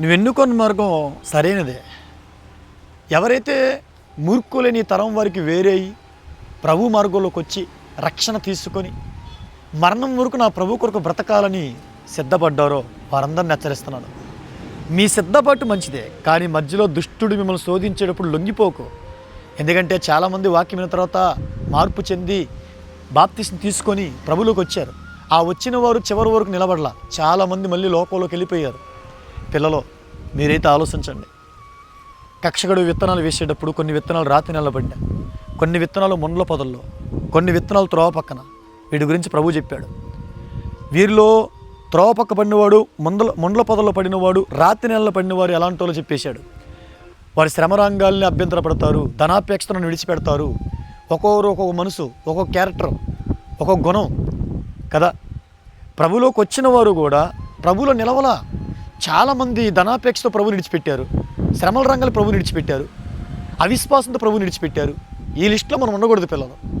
నువ్వు ఎన్నుకున్న మార్గం సరైనదే. ఎవరైతే మూర్ఖులని తరం వారికి వేరేయి ప్రభు మార్గంలోకి వచ్చి రక్షణ తీసుకొని మరణం వరకు నా ప్రభు కొరకు బ్రతకాలని సిద్ధపడ్డారో వారందరిని హెచ్చరిస్తున్నాను. మీ సిద్ధపాటు మంచిదే కానీ మధ్యలో దుష్టుడు మిమ్మల్ని శోధించేటప్పుడు లొంగిపోకు. ఎందుకంటే చాలామంది వాక్యం విన్న తర్వాత మార్పు చెంది బాప్తిస్ని తీసుకొని ప్రభులోకి వచ్చారు. ఆ వచ్చిన వారు చివరి వరకు నిలబడలా. చాలామంది మళ్ళీ లోకంలోకి వెళ్ళిపోయారు. పిల్లలు మీరైతే ఆలోచించండి. కక్షగడు విత్తనాలు వేసేటప్పుడు కొన్ని విత్తనాలు రాతి నిలబడ్డా కొన్ని విత్తనాలు ముండ్ల పొదల్లో కొన్ని విత్తనాలు త్రోవ పక్కన. వీటి గురించి ప్రభు చెప్పాడు. వీరిలో త్రోవ పక్క పడినవాడు ముందల ముండ్ల పొదల్లో పడినవాడు రాతి నెలలో పడినవాడు ఎలాంటి వాళ్ళు చెప్పేశాడు. వారి శ్రమరాంగాల్ని అభ్యంతరపడతారు ధనాపేక్షతను విడిచిపెడతారు. ఒక్కొక్కరు ఒక్కొక్క మనసు ఒక్కొక్క క్యారెక్టర్ ఒక్కొక్క గుణం కదా. ప్రభులోకి వచ్చిన వారు కూడా ప్రభులో నిలవలా చాలామంది ధనాపేక్షతో ప్రభుని విడిచిపెట్టారు శ్రమల రంగాలు ప్రభుని విడిచిపెట్టారు అవిశ్వాసంతో ప్రభుని విడిచిపెట్టారు. ఈ లిస్టులో మనం ఉండకూడదు పిల్లలు.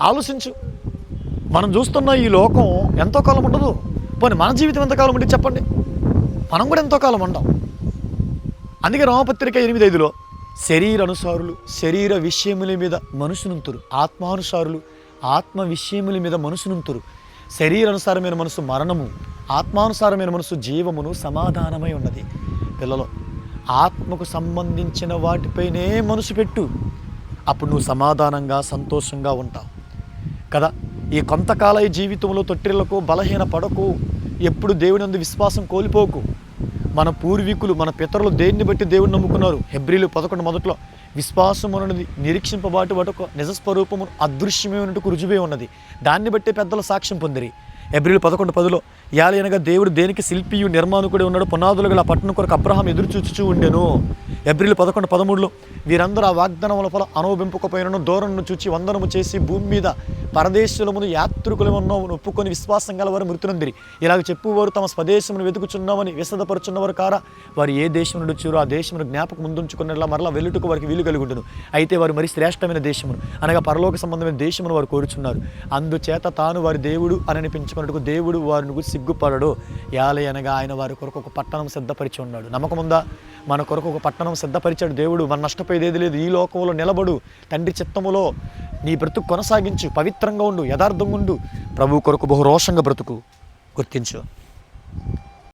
ఆలోచించు. మనం చూస్తున్న ఈ లోకం ఎంతో కాలం ఉండదు. పోనీ మన జీవితం ఎంతకాలం ఉండి చెప్పండి. మనం కూడా ఎంతో కాలం ఉండం. అందుకే రామపత్రిక ఎనిమిది ఐదులో శరీర అనుసారులు శరీర విషయముల మీద మనుషునుంతురు. ఆత్మానుసారులు ఆత్మ విషయముల మీద మనుషునుంతురు. శరీరానుసారమైన మనసు మరణము. ఆత్మానుసారమైన మనసు జీవమును సమాధానమై ఉన్నది. పిల్లలు ఆత్మకు సంబంధించిన వాటిపైనే మనసు పెట్టు. అప్పుడు నువ్వు సమాధానంగా సంతోషంగా ఉంటావు. కదా ఈ కొంతకాల ఈ జీవితంలో తొట్టిళ్ళకు బలహీన పడకు. ఎప్పుడు దేవుని అందు విశ్వాసం కోల్పోకు. మన పూర్వీకులు మన పితరులు దేన్ని బట్టి దేవుని నమ్ముకున్నారు? హెబ్రిలు పదకొండు మొదట్లో విశ్వాసం అనేది నిరీక్షింపబాటు వటకు నిజస్వరూపము అదృశ్యమే రుజువే ఉన్నది. దాన్ని బట్టి పెద్దల సాక్ష్యం పొందిరి. ఎబ్రిల్ పదకొండు పదిలో యాలయనగా దేవుడు దేనికి శిల్పియు నిర్మాణకుడే ఉన్నాడు పునాదులు గల పట్టణం కొరకు అబ్రహాం ఎదురు చూచుచూ ఉండెను. ఎబ్రిల్ పదకొండు పదమూడులో వీరందరూ ఆ వాగ్దానం లోపల అనుభవింపకపోయినను దూరంను చూచి వందనము చేసి భూమి మీద పరదేశుల ముందు ఒప్పుకొని విశ్వాసం గల వారు మృతునందిరి. ఇలాగ చెప్పువారు తమ స్వదేశమును వెతుకుచున్నామని విసదపరుచున్నవారు కారా వారు ఏ దేశం నుండి వచ్చారో ఆ దేశమును జ్ఞాపకం ముందుంచుకున్నట్లా మరలా వెళ్ళుటకు వారికి వీలు కలిగి ఉండును అయితే వారు మరి శ్రేష్టమైన దేశమును అనగా పరలోక సంబంధమైన దేశమును వారు కోరుచున్నారు. అందుచేత తాను వారి దేవుడు అని అనిపించుకున్నట్టుకు దేవుడు వారిని సిగ్గుపడడు. యాలే అనగా ఆయన వారి కొరకు ఒక పట్టణం సిద్ధపరిచి ఉన్నాడు. నమ్మకం ఉందా? మన కొరకు ఒక పట్టణం సిద్ధపరిచాడు దేవుడు. మన నష్టపోయేది లేదు. ఈ లోకంలో నిలబడు. తండ్రి చిత్తములో నీ బ్రతుకు కొనసాగించు. పవిత్ర పవిత్రంగా ఉండు యథార్థంగా ఉండు. ప్రభు కొరకు బహు రోషంగా బ్రతుకు. గుర్తించు.